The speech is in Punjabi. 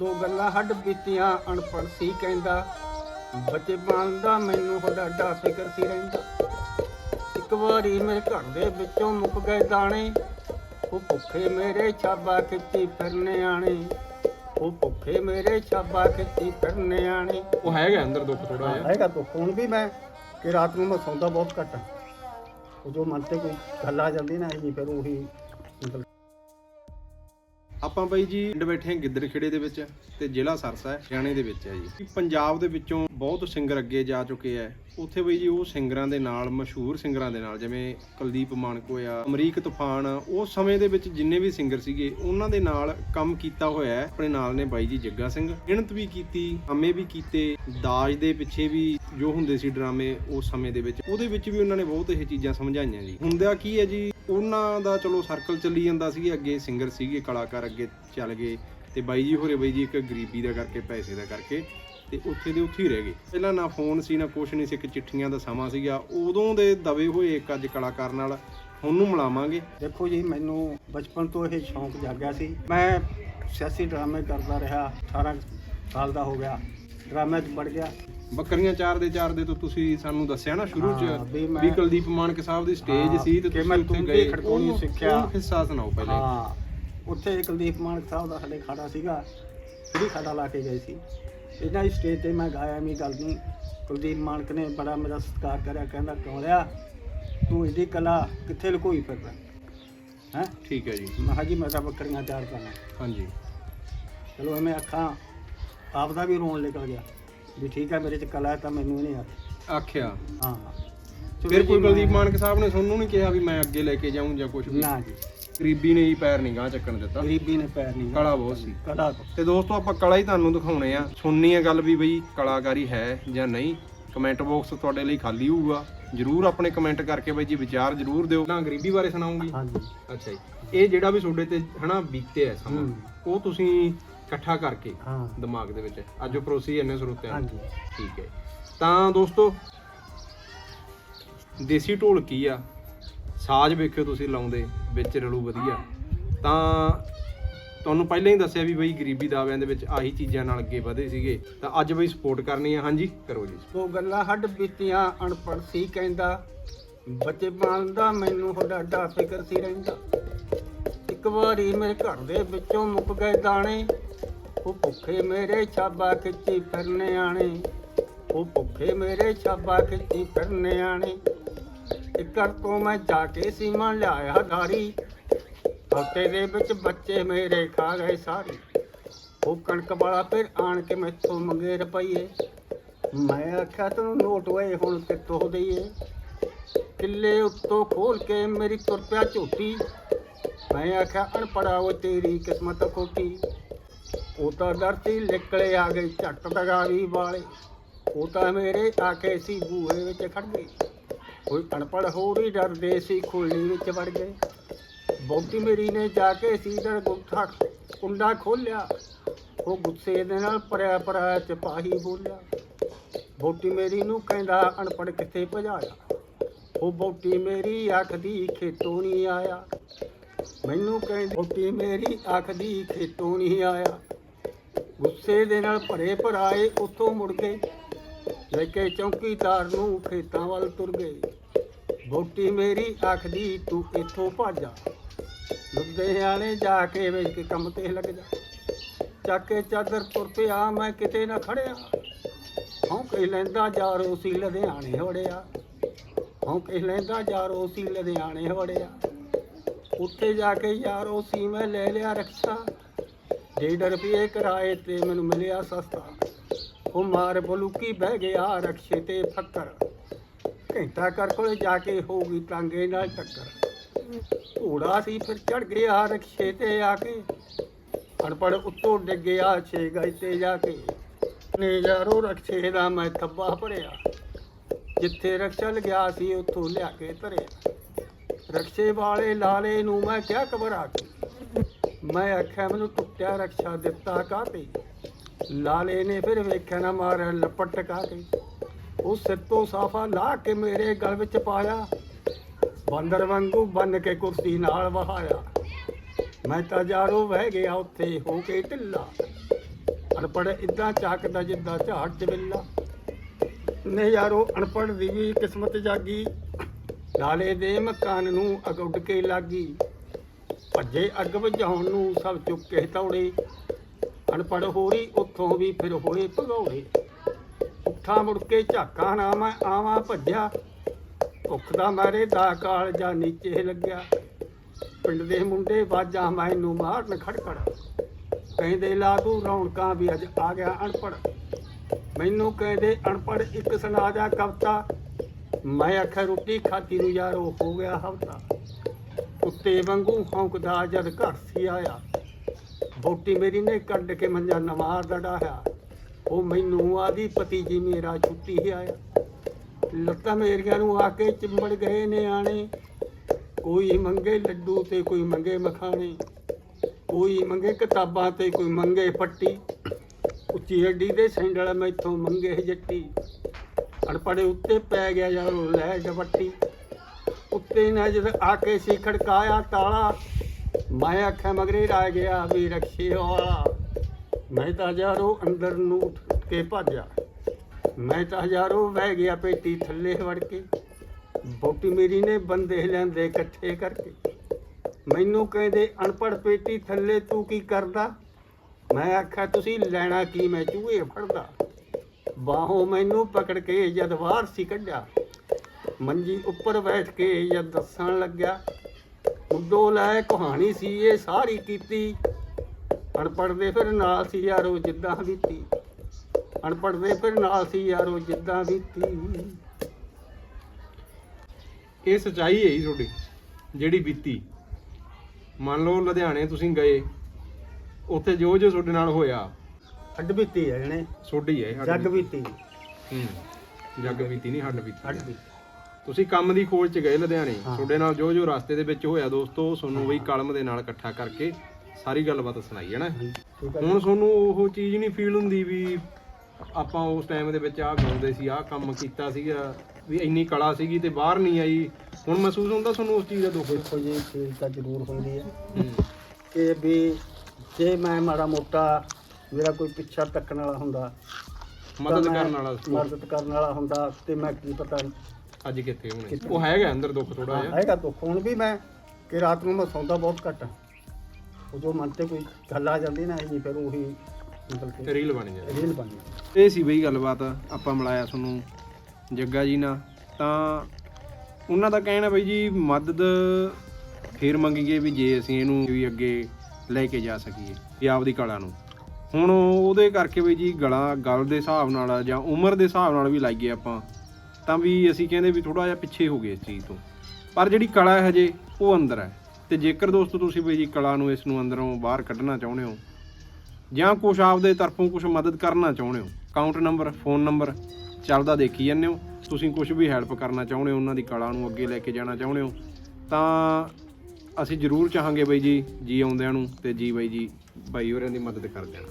ਦੋ ਗੱਲਾਂ ਹੱਡ ਬੀਤੀਆਂ ਅਣਪੜ ਸੀ ਕਹਿੰਦਾ। ਬੱਚੇ ਬਣਦਾ ਮੈਨੂੰ ਡਾਡਾ ਫਿਕਰ ਸੀ ਰਹਿੰਦਾ। ਇੱਕ ਵਾਰੀ ਮੇਰੇ ਘਰ ਦੇ ਵਿੱਚੋਂ ਮੁੱਕ ਗਏ ਦਾਣੇ। ਉਹ ਭੁੱਖੇ ਮੇਰੇ ਛਾਬਾ ਖਿੱਚੀ ਫਿਰਨੇ ਆਣੇ। ਉਹ ਭੁੱਖੇ ਮੇਰੇ ਛਾਬਾ ਖਿੱਚੀ ਫਿਰਨੇ ਆਣੇ। ਉਹ ਹੈਗਾ ਅੰਦਰ ਦੁੱਖ ਥੋੜਾ ਜਿਹਾ। ਹੈਗਾ ਤਾਂ ਹੁਣ ਵੀ ਮੈਂ ਕਿ ਰਾਤ ਨੂੰ ਮੈਂ ਸੌਂਦਾ ਬਹੁਤ ਘੱਟ। ਉਹ ਜੋ ਮਨ ਤੇ ਕੋਈ ਗੱਲ ਆ ਜਾਂਦੀ ਨਾ ਜੀ ਫਿਰ ਉਹੀ ਆਪਾਂ ਬਾਈ ਜੀ ਪਿੰਡ ਬੈਠੇ ਹਾਂ ਗਿੱਦੜਖੇੜੇ ਦੇ ਵਿੱਚ ਤੇ ਜ਼ਿਲ੍ਹਾ ਸਰਸਾ ਹੈ, ਹਰਿਆਣੇ ਦੇ ਵਿੱਚ ਹੈ ਜੀ। ਪੰਜਾਬ ਦੇ ਵਿੱਚੋਂ ਬਹੁਤ ਸਿੰਗਰ ਅੱਗੇ ਜਾ ਚੁੱਕੇ ਹੈ। ਉੱਥੇ ਬਈ ਜੀ ਉਹ ਸਿੰਗਰਾਂ ਦੇ ਨਾਲ, ਮਸ਼ਹੂਰ ਸਿੰਗਰਾਂ ਦੇ ਨਾਲ, ਜਿਵੇਂ ਕੁਲਦੀਪ ਮਾਨਕੋ ਆ, ਅਮਰੀਕ ਤੂਫਾਨ ਉਸ ਸਮੇਂ ਦੇ ਵਿੱਚ ਜਿੰਨੇ ਵੀ ਸਿੰਗਰ ਸੀਗੇ, ਉਹਨਾਂ ਦੇ ਨਾਲ ਕੰਮ ਕੀਤਾ ਹੋਇਆ ਹੈ। ਆਪਣੇ ਨਾਲ ਨੇ ਬਾਈ ਜੀ ਜੱਗਾ ਸਿੰਘ, ਮਿਹਨਤ ਵੀ ਕੀਤੀ ਕੰਮੇ ਵੀ ਕੀਤੇ, ਦਾਜ ਦੇ ਪਿੱਛੇ ਵੀ ਜੋ ਹੁੰਦੇ ਸੀ ਡਰਾਮੇ ਉਸ ਸਮੇਂ ਦੇ ਵਿੱਚ। ਉਹਦੇ ਵਿੱਚ ਵੀ ਉਹਨਾਂ ਨੇ ਬਹੁਤ ਇਹ ਚੀਜ਼ਾਂ ਸਮਝਾਈਆਂ ਜੀ। ਹੁੰਦਾ ਕੀ ਹੈ ਜੀ ਉਹਨਾਂ ਦਾ ਚਲੋ ਸਰਕਲ ਚੱਲੀ ਜਾਂਦਾ ਸੀ, ਅੱਗੇ ਸਿੰਗਰ ਸੀਗੇ, ਕਲਾਕਾਰ ਅੱਗੇ ਚੱਲ ਗਏ ਤੇ ਬਾਈ ਜੀ ਹੋਰੇ ਬਾਈ ਜੀ ਇੱਕ ਗਰੀਬੀ ਦਾ ਕਰਕੇ, ਪੈਸੇ ਦਾ ਕਰਕੇ ਤੇ ਉੱਥੇ ਦੇ ਉੱਥੇ ਹੀ ਰਹਿ ਗਏ। ਪਹਿਲਾਂ ਨਾ ਫੋਨ ਸੀ, ਨਾ ਕੁਛ ਨਹੀਂ ਸੀ, ਇੱਕ ਚਿੱਠੀਆਂ ਦਾ ਸਮਾਂ ਸੀਗਾ। ਉਦੋਂ ਦੇ ਦਵੇ ਹੋਏ ਇੱਕ ਅੱਜ ਕਲਾਕਾਰ ਨਾਲ ਉਹਨੂੰ ਮਿਲਾਵਾਂਗੇ। ਦੇਖੋ ਜੀ, ਮੈਨੂੰ ਬਚਪਨ ਤੋਂ ਇਹ ਸ਼ੌਂਕ ਜਾਗਿਆ ਸੀ। ਮੈਂ ਸਿਆਸੀ ਡਰਾਮੇ ਕਰਦਾ ਰਿਹਾ 18 ਸਾਲ ਦਾ ਹੋ ਗਿਆ। ਡਰਾਮੇ 'ਚ ਵੜ ਗਿਆ। ਬੱਕਰੀਆਂ ਚਾਰ ਦੇ ਚਾਰ ਦੇ ਤੋਂ ਤੁਸੀਂ ਸਾਨੂੰ ਦੱਸਿਆ ਨਾ ਸ਼ੁਰੂ ਹਾਂ, ਚ ਵੀ ਮੈਂ- ਵੀ ਕੁਲਦੀਪ ਮਾਨਕ ਸਾਹਿਬ ਦੀ ਸਟੇਜ ਹਾਂ, ਸੀ ਤੇ ਕਿ ਤੁਸੀਂ ਮੈਂ ਉੱਥੇ ਗਏ। ਖੜਕਾਉਣੀ ਉਹ- ਸਿੱਖਿਆ। ਉਹ ਹਿੱਸਾ ਸੁਣਾਓ ਪਹਿਲੇ। ਹਾਂ ਉੱਥੇ ਕੁਲਦੀਪ ਮਾਨਕ ਸਾਹਿਬ ਦਾ ਸਾਡੇ ਖਾੜਾ ਸੀਗਾ ਫਰੀ ਖਾੜਾ ਲਾ ਕੇ ਗਏ ਸੀ। ਇਹਨਾਂ ਦੀ ਸਟੇਜ ਤੇ ਮੈਂ ਗਾਇਆ ਐਵੇਂ ਗੱਲ ਨਹੀਂ ਕੁਲਦੀਪ ਮਾਨਕ ਨੇ ਬੜਾ ਮੇਰਾ ਸਤਿਕਾਰ ਕਰਿਆ ਕਹਿੰਦਾ ਕੌਲਿਆ ਤੂੰ ਇਹਦੀ ਕਲਾ ਕਿੱਥੇ ਲੁਕੋਈ ਫਿਰਦਾ? ਹੈ? ਠੀਕ ਹੈ ਜੀ। ਮੈਂ ਕਿਹਾ ਜੀ ਮੈਂ ਤਾਂ ਬੱਕਰੀਆਂ ਚਾਰ ਕਰਨਾ ਹਾਂਜੀ। ਚਲੋ ਐਵੇਂ ਅੱਖਾਂ ਆਪ ਦਾ ਵੀ ਰੋਣ ਨਿਕਲ ਗਿਆ ਵੀ ਠੀਕ ਹੈ ਮੇਰੇ ਚ ਕਲਾ ਹੈ ਤਾਂ ਮੈਨੂੰ ਇਹ ਨਹੀਂ ਆ ਆਖਿਆ। ਹਾਂ। ਚਲੋ ਫਿਰ ਜੀ, ਕੋਈ ਮੈਂ- ਕੁਲਦੀਪ ਮਾਨਕ ਸਾਹਿਬ ਨੇ ਤੁਹਾਨੂੰ ਨਹੀਂ ਕਿਹਾ ਵੀ ਮੈਂ ਅੱਗੇ ਲੈ ਕੇ ਜਾਊਂ ਜਾਂ ਕੁਝ ਵੀ? ਨਾ ਜੀ। ਗਰੀਬੀ ਨੇ ਹੀ ਪੈਰ ਨਹੀਂ ਗਾਂ ਚੱਕਣ ਦਿੱਤਾ। ਗਰੀਬੀ ਨੇ ਪੈਰ ਨਹੀਂ ਕਲਾ ਬਹੁਤ ਸੀ। ਕਲਾ ਤੋਂ ਤੇ ਦੋਸਤੋ ਆਪਾਂ ਕਲਾ ਹੀ ਤੁਹਾਨੂੰ ਦਿਖਾਉਣੇ ਆ। ਸੁਣਨੀ ਆ ਗੱਲ ਵੀ ਬਈ ਕਲਾਕਾਰੀ ਹੈ ਜਾਂ ਨਹੀਂ। ਕਮੈਂਟ ਬਾਕਸ ਤੁਹਾਡੇ ਲਈ ਖਾਲੀ ਹੋਊਗਾ। ਜਰੂਰ ਆਪਣੇ ਕਮੈਂਟ ਕਰਕੇ ਬਈ ਜੀ ਵਿਚਾਰ ਜਰੂਰ ਦਿਓ। ਨਾ ਗਰੀਬੀ ਬਾਰੇ ਸੁਣਾਉਂਗੀ। ਹਾਂਜੀ। ਅੱਛਾ ਜੀ। ਇਹ ਜਿਹੜਾ ਵੀ ਤੁਹਾਡੇ ਤੇ ਹਨਾ ਬੀਤੇ ਆ ਸਮਾਂ। ਉਹ ਤੁਸੀਂ ਇਕੱਠਾ ਕਰਕੇ ਹਾਂ। ਦਿਮਾਗ ਦੇ ਵਿੱਚ। ਅੱਜ ਉਹ ਪਰੋਸੀ ਇੰਨੇ ਸਰੋਤਿਆਂ ਨੂੰ। ਹਾਂਜੀ। ਠੀਕ ਹੈ। ਤਾਂ ਦੋਸਤੋ ਦੇਸੀ ਢੋਲਕੀ ਆ? ਸਾਜ਼ ਵੇਖਿਓ ਤੁਸੀਂ ਲਾਉਂਦੇ ਵਿੱਚ ਰਲੂ ਵਧੀਆ। ਤਾਂ ਤੁਹਾਨੂੰ ਪਹਿਲਾਂ ਹੀ ਦੱਸਿਆ ਵੀ ਬਈ ਗਰੀਬੀ ਦਾਅਵਿਆਂ ਦੇ ਵਿੱਚ ਆਹੀ ਚੀਜ਼ਾਂ ਨਾਲ ਅੱਗੇ ਵਧੇ ਸੀਗੇ। ਤਾਂ ਅੱਜ ਬਈ ਸਪੋਰਟ ਕਰਨੀ ਆ। ਹਾਂਜੀ ਕਰੋ ਜੀ। ਦੋ ਗੱਲਾਂ ਹੱਡ ਬੀਤੀਆਂ ਅਣਪੜ ਸੀ ਕਹਿੰਦਾ। ਬੱਚੇ ਬਣਦਾ ਮੈਨੂੰ ਡਾਡਾ ਫਿਕਰ ਸੀ ਰਹਿੰਦਾ। ਇੱਕ ਵਾਰੀ ਮੇਰੇ ਘਰ ਦੇ ਵਿੱਚੋਂ ਮੁੱਕ ਗਏ ਦਾਣੇ। ਉਹ ਭੁੱਖੇ ਮੇਰੇ ਛਾਬਾ ਖਿੱਚੀ ਫਿਰਨੇ ਆਣੇ। ਉਹ ਭੁੱਖੇ ਮੇਰੇ ਛਾਬਾ ਖਿੱਚੀ ਫਿਰਨੇ ਆਣੇ। ਇੱਕ ਤੋਂ ਮੈਂ ਜਾ ਕੇ ਸੀਮਾ ਲਿਆਇਆ ਧਾਰੀ ਹਫ਼ਤੇ ਦੇ ਵਿੱਚ ਬੱਚੇ ਮੇਰੇ ਖਾ ਗਏ ਸਾਰੇ। ਉਹ ਕਣਕ ਵਾਲਾ ਫਿਰ ਆਣ ਕੇ ਮੈਥੋਂ ਮੰਗੇ ਰੁਪਈਏ। ਮੈਂ ਆਖਿਆ, ਤੈਨੂੰ ਨੋਟ ਹੋਏ, ਹੁਣ ਕਿੱਥੋਂ ਦਈਏ? ਕਿੱਲੇ ਉੱਤੋਂ ਖੋਲ ਕੇ ਮੇਰੀ ਤੁਰ ਪਿਆ ਝੋਟੀ। ਮੈਂ ਆਖਿਆ ਅਣਪੜਾ ਉਹ ਤੇਰੀ ਕਿਸਮਤ ਖੋਟੀ। ਉਹ ਤਾਂ ਡਰਤੀ ਨਿਕਲੇ ਆ ਗਈ ਝੱਟ ਦਗਾਵੀ ਵਾਲੇ। ਉਹ ਤਾਂ ਮੇਰੇ ਆਕੇ ਸੀ ਬੂਹੇ ਵਿੱਚ ਖੜ ਗਏ। ਕੋਈ ਅਣਪੜ ਹੋਰ ਹੀ ਡਰਦੇ ਸੀ ਖੁੱਲੀ ਵਿੱਚ ਵੜ ਗਏ। ਬੋਟੀ ਮੇਰੀ ਨੇ ਜਾ ਕੇ ਸੀਦਰ ਗੁੱਠਾ ਕੁੰਡਾ ਖੋਲਿਆ। ਉਹ ਗੁੱਸੇ ਦੇ ਨਾਲ ਪਰਿਆ ਪਰਿਆ ਚਪਾਹੀ ਬੋਲਿਆ। ਬੋਟੀ ਮੇਰੀ ਨੂੰ ਕਹਿੰਦਾ ਅਣਪੜ ਕਿੱਥੇ ਭਜਾਇਆ। ਉਹ ਬੋਟੀ ਮੇਰੀ ਆਖਦੀ ਖੇਤੋਂ ਨਹੀਂ ਆਇਆ। ਮੈਨੂੰ ਕਹਿੰਦੀ ਬੋਟੀ ਮੇਰੀ ਆਖਦੀ ਖੇਤੋਂ ਨਹੀਂ ਆਇਆ। ਗੁੱਸੇ ਦੇ ਨਾਲ ਭਰੇ ਭਰਾਏ ਉੱਥੋਂ ਮੁੜ ਗਏ ਲੈ ਕੇ ਚੌਕੀਦਾਰ ਨੂੰ ਖੇਤਾਂ ਵੱਲ ਤੁਰ ਗਏ। ਬੋਟੀ ਮੇਰੀ ਆਖਦੀ, ਤੂੰ ਇੱਥੋਂ ਭੱਜ ਜਾ। ਲੁਧਿਆਣੇ ਜਾ ਕੇ ਵੇਚ ਕੇ ਕੰਮ ਤੇ ਲੱਗ ਜਾ। ਚੱਕ ਕੇ ਚਾਦਰ ਤੁਰ ਪਿਆ, ਮੈਂ ਕਿਤੇ ਨਾ ਖੜਿਆ। ਹੌਂਕੇ ਲੈਂਦਾ ਜਾਰੋ ਸੀ ਲੁਧਿਆਣੇ ਵੜਿਆ। ਹੌਂਕੇ ਲੈਂਦਾ ਜਾਰੋ ਸੀ ਲੁਧਿਆਣੇ ਵੜਿਆ। ਉੱਥੇ ਜਾ ਕੇ ਯਾਰੋ ਸੀ ਮੈਂ ਲੈ ਲਿਆ ਰਕਸ਼ਾ। ਡੇਢ ਰੁਪਏ ਕਿਰਾਏ ਤੇ ਮੈਨੂੰ ਮਿਲਿਆ ਸਸਤਾ। ਉਹ ਮਾਰ ਬਲੂਕੀ ਬਹਿ ਗਿਆ ਰਕਸ਼ੇ ਤੇ ਫੱਕਰ। ਘੰਟਾ ਕਰ ਕੋਲੇ ਜਾ ਕੇ ਹੋ ਗਈ ਟਾਂਗੇ ਨਾਲ ਟੱਕਰ। ਘੋੜਾ ਸੀ ਫਿਰ ਚੜ ਗਿਆ ਰਕਸ਼ੇ ਤੇ ਆ ਕੇ। ਅਣਪੜ ਉੱਤੋਂ ਡਿੱਗਿਆ ਛੇ ਗਜ ਤੇ ਜਾ ਕੇ। ਨੇ ਯਾਰੋ ਰਕਸ਼ੇ ਦਾ ਮੈਂ ਥੱਬਾ ਭਰਿਆ। ਜਿੱਥੇ ਰਕਸ਼ਾ ਲਗਿਆ ਸੀ ਉੱਥੋਂ ਲਿਆ ਕੇ ਧਰਿਆ। ਰਕਸ਼ੇ ਵਾਲੇ ਲਾਲੇ ਨੂੰ ਮੈਂ ਕਿਹਾ ਘਬਰਾ ਕੇ। ਮੈਂ ਆਖਿਆ, ਮੈਨੂੰ ਟੁੱਟਿਆ ਰਕਸ਼ਾ ਦਿੱਤਾ ਕਾਤੇ ਲਾਲੇ ਨੇ ਫਿਰ ਵੇਖਿਆ ਨਾ ਮਾਰਿਆ, ਲਪਟ ਕਾ ਉਹ ਸਿਰ ਤੋਂ ਸਾਫਾ ਲਾ ਕੇ ਮੇਰੇ ਗਲ ਵਿੱਚ ਪਾਇਆ, ਬਾਂਦਰ ਵਾਂਗੂ ਬੰਨ ਕੇ ਕੁਰਸੀ ਨਾਲ ਵਹਾਇਆ। ਮੈਂ ਤਾਂ ਜਾਰੋ ਵਹਿ ਗਿਆ ਉੱਥੇ ਹੋ ਕੇ ਢਿੱਲਾ। ਅਨਪੜ ਇਦਾਂ ਚਾਕਦਾ ਜਿੱਦਾਂ ਝਾੜ ਚਵੇਲਾ। ਨੇ ਯਾਰੋ ਅਨਪੜ ਦੀ ਵੀ ਕਿਸਮਤ ਜਾਗੀ। ਲਾਲੇ ਦੇ ਮਕਾਨ ਨੂੰ ਅੱਗ ਉੱਡ ਕੇ ਲਾਗੀ। ਭੱਜੇ, ਅੱਗ ਵਜਾਉਣ ਨੂੰ ਸਭ ਚੁੱਕ ਕੇ ਤੌੜੇ ਅਨਪੜ ਹੋਰੀ ਉੱਥੋਂ ਵੀ ਫਿਰ ਹੋਏ ਭਗੌੜੇ। ਉੱਠਾ ਮੁੜ ਕੇ ਝਾਕਾ ਨਾ ਮੈਂ ਆਵਾਂ ਭੱਜਿਆ। ਭੁੱਖ ਦਾ ਮਾਰੇ ਦਾ ਕਾਲ ਜਾਂ ਨੀਚੇ ਲੱਗਿਆ। ਪਿੰਡ ਦੇ ਮੁੰਡੇ ਬਾਜਾਂ ਮੈਨੂੰ ਮਾਰਨ ਖੜਖੜ ਕਹਿੰਦੇ ਲਾ ਤੂੰ ਰੌਣਕਾਂ ਵੀ ਅੱਜ ਆ ਗਿਆ ਅਨਪੜ ਮੈਨੂੰ ਕਹਿੰਦੇ ਅਨਪੜ ਇੱਕ ਸੁਣਾ ਜਾ ਕਵਤਾ। ਮੈਂ ਆਖਿਆ, ਰੋਟੀ ਖਾਤੀ ਨੂੰ ਯਾਰੋ ਹੋ ਗਿਆ ਹਫਤਾ। ਕੁੱਤੇ ਵਾਂਗੂ ਹੌਂਕਦਾ ਜਦ ਘਰ ਸੀ ਆਇਆ। ਬੋਟੀ ਮੇਰੀ ਨੇ ਕੱਢ ਕੇ ਮੰਜਾ ਨਵਾਰ ਡਾਇਆ ਉਹ ਮੈਨੂੰ ਆਦੀ ਪਤੀ ਜੀ ਮੇਰਾ ਛੁੱਟੀ ਹੀ ਆਇਆ। ਲੱਤਾਂ ਮੇਰੀਆਂ ਨੂੰ ਆ ਕੇ ਚਿੰਬੜ ਗਏ ਨੇ ਕੋਈ ਮੰਗੇ ਲੱਡੂ ਤੇ ਕੋਈ ਮੰਗੇ ਮਖਾਣੇ। ਕੋਈ ਮੰਗੇ ਕਿਤਾਬਾਂ ਤੇ ਕੋਈ ਮੰਗੇ ਪੱਟੀ। ਉੱਚੀ ਹੱਡੀ ਦੇ ਸੈਂਡਲ ਮੈਥੋਂ ਮੰਗੇ ਜੱਟੀ। ਅਣਪੜੇ ਉੱਤੇ ਪੈ ਗਿਆ ਯਾਰ ਲੈ ਡਬੱਟੀ ਉੱਤੇ ਨੇ ਆ ਕੇ ਸੀ ਖੜਕਾਇਆ ਤਾਲਾ। ਮੈਂ ਆਖਿਆ, ਮਗਰੇ ਰਹਿ ਗਿਆ ਵੀ ਰਖਸ਼ੇ ਵਾਲਾ। ਮੈਂ ਤਾਂ ਯਾਰੋ ਅੰਦਰ ਨੂੰ ਉੱਠ ਕੇ ਭੱਜਿਆ। ਮੈਂ ਤਾਂ ਹਜ਼ਾਰੋ ਵਹਿ ਗਿਆ ਪੇਟੀ ਥੱਲੇ ਵੜ ਕੇ। ਬੋਟੀ ਮੇਰੀ ਨੇ ਬੰਦੇ ਲੈਂਦੇ ਇਕੱਠੇ ਕਰਕੇ। ਮੈਨੂੰ ਕਹਿੰਦੇ ਅਨਪੜ ਪੇਟੀ ਥੱਲੇ ਤੂੰ ਕੀ ਕਰਦਾ? ਮੈਂ ਆਖਿਆ, ਤੁਸੀਂ ਲੈਣਾ ਕੀ? ਮੈਂ ਚੂਹੇ ਫੜਦਾ। ਬਾਹੋਂ ਮੈਨੂੰ ਪਕੜ ਕੇ ਜਦ ਬਾਹਰ ਸੀ ਕੱਢਿਆ। ਮੰਜੀ ਉੱਪਰ ਬੈਠ ਕੇ ਜਦ ਦੱਸਣ ਲੱਗਿਆ ਮੁੱਢੋਂ ਲੈ ਕਹਾਣੀ ਸੀ ਇਹ ਸਾਰੀ ਕੀਤੀ। ਅਨਪੜ੍ਹ ਦੇ ਫਿਰ ਨਾਲ ਸੀ ਯਾਰੋ ਜਿੱਦਾਂ ਬੀਤੀ। ਅਨਪੜ੍ਹ ਦੇ ਫਿਰ ਨਾਲ ਸੀ ਯਾਰੋ ਜਿੱਦਾਂ ਬੀਤੀ। ਇਹ ਸਚਾਈ ਹੈ ਜੀ ਤੁਹਾਡੀ ਜਿਹੜੀ ਬੀਤੀ। ਮੰਨ ਲਓ ਲੁਧਿਆਣੇ ਤੁਸੀਂ ਗਏ ਉੱਥੇ ਜੋ ਜੋ ਤੁਹਾਡੇ ਨਾਲ ਹੋਇਆ। ਹੱਡ ਬੀਤੀ ਹੈ ਜਣੇ। ਸੋਡੀ ਹੈ ਜੱਗ ਬੀਤੀ। ਹੂੰ ਜੱਗ ਬੀਤੀ ਨਹੀਂ ਹੱਡ ਬੀਤੀ ਹੱਡ ਬੀਤੀ। ਤੁਸੀਂ ਕੰਮ ਦੀ ਖੋਜ 'ਚ ਗਏ ਲੁਧਿਆਣੇ। ਤੁਹਾਡੇ ਨਾਲ ਜੋ ਜੋ ਰਸਤੇ ਦੇ ਵਿੱਚ ਹੋਇਆ ਦੋਸਤੋ ਤੁਹਾਨੂੰ ਬਈ ਕਲਮ ਦੇ ਨਾਲ ਇਕੱਠਾ ਕਰਕੇ ਸਾਰੀ ਗੱਲਬਾਤ ਸੁਣਾਈ ਹੈ ਨਾ ਹੁਣ ਤੁਹਾਨੂੰ ਉਹ ਚੀਜ਼ ਨਹੀਂ ਫੀਲ ਹੁੰਦੀ ਵੀ ਆਪਾਂ ਉਸ ਟਾਈਮ ਦੇ ਵਿੱਚ ਆਹ ਗਾਉਂਦੇ ਸੀ ਆਹ ਕੰਮ ਕੀਤਾ ਸੀਗਾ ਵੀ ਇੰਨੀ ਕਲਾ ਸੀਗੀ ਤੇ ਬਾਹਰ ਨਹੀਂ ਆਈ। ਹੁਣ ਮਹਿਸੂਸ ਹੁੰਦਾ ਤੁਹਾਨੂੰ ਉਸ ਚੀਜ਼ ਦਾ ਦੁੱਖ? ਦੇਖੋ ਜੀ ਚੀਜ਼ ਤਾਂ ਜ਼ਰੂਰ ਹੁੰਦੀ ਹੈ। ਕਿ ਵੀ ਜੇ ਮੈਂ ਮਾੜਾ ਮੋਟਾ ਮੇਰਾ ਕੋਈ ਪਿੱਛਾ ਤੱਕਣ ਵਾਲਾ ਹੁੰਦਾ ਮਦਦ ਕਰਨ ਵਾਲਾ ਮਦਦ ਕਰਨ ਵਾਲਾ ਹੁੰਦਾ ਤੇ ਮੈਂ ਕੀ ਪਤਾ ਅੱਜ ਕਿੱਥੇ ਹੋਣੇ? ਉਹ ਹੈਗਾ ਅੰਦਰ ਦੁੱਖ ਥੋੜਾ ਜਿਹਾ। ਹੈਗਾ ਦੁੱਖ। ਹੁਣ ਵੀ ਮੈਂ ਕਿ ਰਾਤ ਨੂੰ ਮੈਂ ਸੌਂਦਾ ਬਹੁਤ ਘੱਟ। ਉਹ ਜੋ ਮਨ ਤੇ ਕੋਈ ਗੱਲ ਆ ਜਾਂਦੀ ਨਾ ਜੀ ਫਿਰ ਉਹੀ ਮਤਲਬ ਕਿ ਰੀਲ ਬਣ ਜਾਂਦੀ। ਰੀਲ ਬਣ ਜਾਂਦੀ। ਇਹ ਸੀ ਬਈ ਗੱਲਬਾਤ ਆਪਾਂ ਮਿਲਾਇਆ ਤੁਹਾਨੂੰ ਜੱਗਾ ਜੀ ਨਾਲ। ਤਾਂ ਉਹਨਾਂ ਦਾ ਕਹਿਣਾ ਬਈ ਜੀ ਮਦਦ ਫੇਰ ਮੰਗੀਏ ਵੀ ਜੇ ਅਸੀਂ ਇਹਨੂੰ ਵੀ ਅੱਗੇ ਲੈ ਕੇ ਜਾ ਸਕੀਏ ਵੀ ਆਪਦੀ ਕਲਾ ਨੂੰ। ਹੁਣ ਉਹਦੇ ਕਰਕੇ ਬਈ ਜੀ ਗਲਾ ਗਲ ਦੇ ਹਿਸਾਬ ਨਾਲ ਜਾਂ ਉਮਰ ਦੇ ਹਿਸਾਬ ਨਾਲ ਵੀ ਲਾਈਏ ਆਪਾਂ। ਤਾਂ ਵੀ ਅਸੀਂ ਕਹਿੰਦੇ ਵੀ ਥੋੜਾ ਜਿਹਾ ਪਿੱਛੇ ਹੋ ਗਏ ਇਸ ਚੀਜ਼ ਤੋਂ। ਪਰ ਜਿਹੜੀ ਕਲਾ ਹੈ ਹਜੇ, ਉਹ ਅੰਦਰ ਹੈ। ਤੇ ਜੇਕਰ ਦੋਸਤੋ ਤੁਸੀਂ ਬਈ ਜੀ ਕਲਾ ਨੂੰ ਇਸ ਨੂੰ ਅੰਦਰੋਂ ਬਾਹਰ ਕੱਢਣਾ ਚਾਹੁੰਦੇ ਹੋ, ਜਾਂ ਕੁਛ ਆਪਦੇ ਤਰਫੋਂ ਕੁਛ ਮਦਦ ਕਰਨਾ ਚਾਹੁੰਦੇ ਹੋ ਅਕਾਊਂਟ ਨੰਬਰ ਫੋਨ ਨੰਬਰ ਚੱਲਦਾ ਦੇਖੀ ਜਾਂਦੇ ਹੋ। ਤੁਸੀਂ ਕੁਝ ਵੀ ਹੈਲਪ ਕਰਨਾ ਚਾਹੁੰਦੇ ਹੋ, ਉਹਨਾਂ ਦੀ ਕਲਾ ਨੂੰ ਅੱਗੇ ਲੈ ਕੇ ਜਾਣਾ ਚਾਹੁੰਦੇ ਹੋ, ਤਾਂ ਅਸੀਂ ਜ਼ਰੂਰ ਚਾਹਾਂਗੇ ਬਾਈ ਜੀ ਜੀ ਆਉਂਦਿਆਂ ਨੂੰ ਤੇ ਜੀ ਬਾਈ ਜੀ, ਬਾਈ ਹੋਰਾਂ ਦੀ ਮਦਦ ਕਰ ਦੇਣ।